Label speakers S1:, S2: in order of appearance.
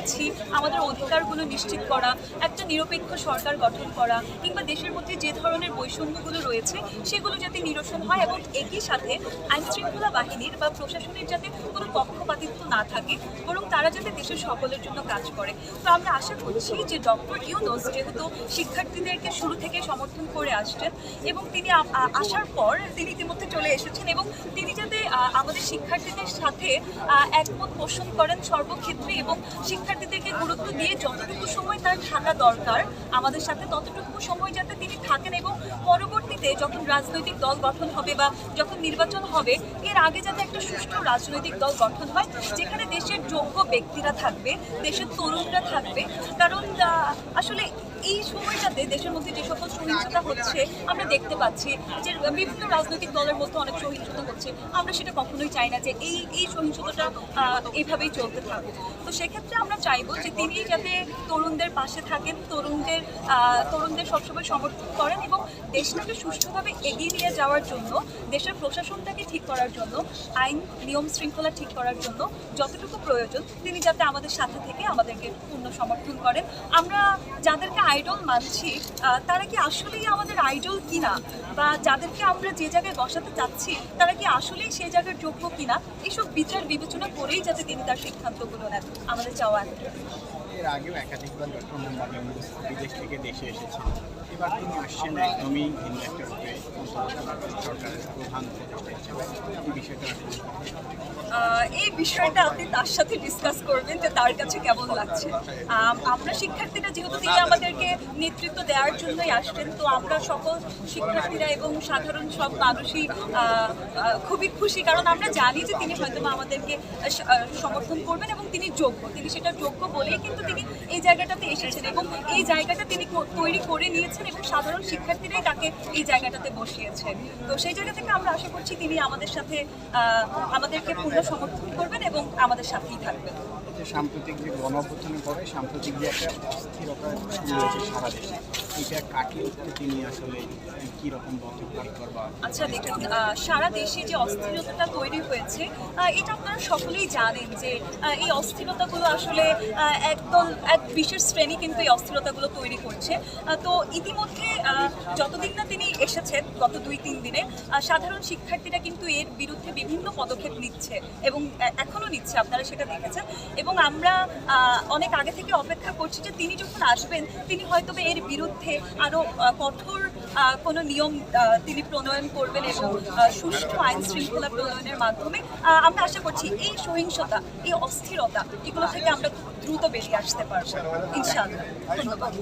S1: আছি, আমাদের অধিকারগুলো নিশ্চিত করা, একটা নিরপেক্ষ সরকার গঠন করা, কিংবা দেশের মধ্যে যে ধরনের বৈষম্যগুলো রয়েছে, সেগুলো যাতে নিরসন হয় এবং একই সাথে আইন শৃঙ্খলা বাহিনীর বা প্রশাসনের যাতে কোনো পক্ষপাতিত্ব না থাকে, বরং তারা যাতে দেশের সকলের জন্য কাজ করে। তো আমরা আশা করছি যে ডক্টর ইউনোস যেহেতু শিক্ষার্থীদেরকে শুরু থেকে সমর্থন করে আসছেন এবং তিনি আসার পর তিনি ইতিমধ্যে চলে এসেছেন এবং তিনি যাতে আমাদের শিক্ষার্থীদের সাথে একমত পোষণ করেন সর্বক্ষেত্রে এবং শিক্ষার্থীদেরকে গুরুত্ব দিয়ে যতটুকু সময় তার থাকা দরকার, আমাদের সাথে ততটুকু সময় যাতে তিনি থাকেন এবং পরবর্তীতে যখন রাজনৈতিক দল গঠন হবে বা যখন নির্বাচন হবে, এর আগে যাতে একটা সুষ্ঠু রাজনৈতিক দল গঠন হয়, যেখানে দেশের যোগ্য ব্যক্তিরা থাকবে, দেশের তরুণরা থাকবে। কারণ আসলে এই সময়টাতে দেশের মধ্যে যে সকল সহিংসতা হচ্ছে, আমরা দেখতে পাচ্ছি যে বিভিন্ন রাজনৈতিক দলের মধ্যে অনেক সহিংসতা হচ্ছে। আমরা সেটা কখনোই চাই না যে এই এই সহিংসতাটা এইভাবেই চলতে থাকুক। তো সেক্ষেত্রে আমরা চাইব যে তিনি যাতে তরুণদের পাশে থাকেন, তরুণদের তরুণদের সবসময় সমর্থন করেন এবং দেশটাকে সুষ্ঠুভাবে এগিয়ে নিয়ে যাওয়ার জন্য, দেশের প্রশাসনটাকে ঠিক করার জন্য, আইন, নিয়ম শৃঙ্খলা ঠিক করার জন্য যতটুকু প্রয়োজন, তিনি যাতে আমাদের সাথে থেকে আমাদেরকে পূর্ণ সমর্থন করেন। আমরা যাদেরকে আইডল মানছি তারা কি আসলেই আমাদের আইডল কিনা? বা যাদেরকে আমরা যে জায়গায় বসাতে চাচ্ছি, তারা কি আসলেই সেই জায়গার যোগ্য কিনা? এইসব বিচার বিবেচনা করেই যাতে তিনি তার সিদ্ধান্তগুলো নেন আমাদের চাওয়া।
S2: এর আগেও একাধিকবার বিদেশ থেকে দেশে এবার তিনি আসছেন একদমই সরকারের প্রধান এই বিষয়টা
S1: আপনি তার সাথে ডিসকাস করবেন যে তার কাছে কেমন লাগছে। আমরা শিক্ষার্থীরা যেহেতু তিনি আমাদেরকে নেতৃত্ব দেওয়ার জন্যই আসছেন, তো আমরা সকল শিক্ষার্থীরা এবং সাধারণ সব মানুষই খুবই খুশি, কারণ আমরা জানি যে তিনি হয়তো আমাদেরকে সমর্থন করবেন এবং তিনি যোগ্য। তিনি সেটা যোগ্য বলেই কিন্তু তিনি এই জায়গাটাতে এসেছেন এবং এই জায়গাটা তিনি তৈরি করে নিয়েছেন। এবং সাধারণ শিক্ষার্থীরাই তাকে এই জায়গাটাতে বসিয়েছেন। তো সেই জায়গা থেকে আমরা আশা করছি তিনি আমাদের সাথে আমাদেরকে পূর্ণ সমর্থন করবেন এবং আমাদের সাথেই থাকবেন।
S2: সাম্প্রতিক যে গণ করে পরে সাম্প্রতিক যে একটা অস্থিরতা সারা দেশে। এটা কাটিয়ে তিনি আসলে কি রকম পদক্ষেপ বা
S1: আচ্ছা দেখুন সারা দেশে যে অস্থিরতাটা তৈরি হয়েছে এটা আপনারা সকলেই জানেন যে এই অস্থিরতাগুলো আসলে একদল এক বিশেষ শ্রেণি কিন্তু এই অস্থিরতাগুলো তৈরি করছে। তো ইতিমধ্যে যতদিন না তিনি এসেছেন, গত দুই তিন দিনে সাধারণ শিক্ষার্থীরা কিন্তু এর বিরুদ্ধে বিভিন্ন পদক্ষেপ নিচ্ছে এবং এ- এখনও নিচ্ছে, আপনারা সেটা দেখেছেন। এবং আমরা অনেক আগে থেকে অপেক্ষা করছি যে তিনি যখন আসবেন, তিনি হয়তো এর বিরুদ্ধে আরও কঠোর কোনো নিয়ম তিনি প্রণয়ন করবেন এবং সুষ্ঠু আইন শৃঙ্খলা প্রণয়নের মাধ্যমে আমরা আশা করছি এই সহিংসতা, এই অস্থিরতা এগুলো থেকে আমরা দ্রুত বেরিয়ে আসতে পারব। ইনশাআল্লাহ। ধন্যবাদ।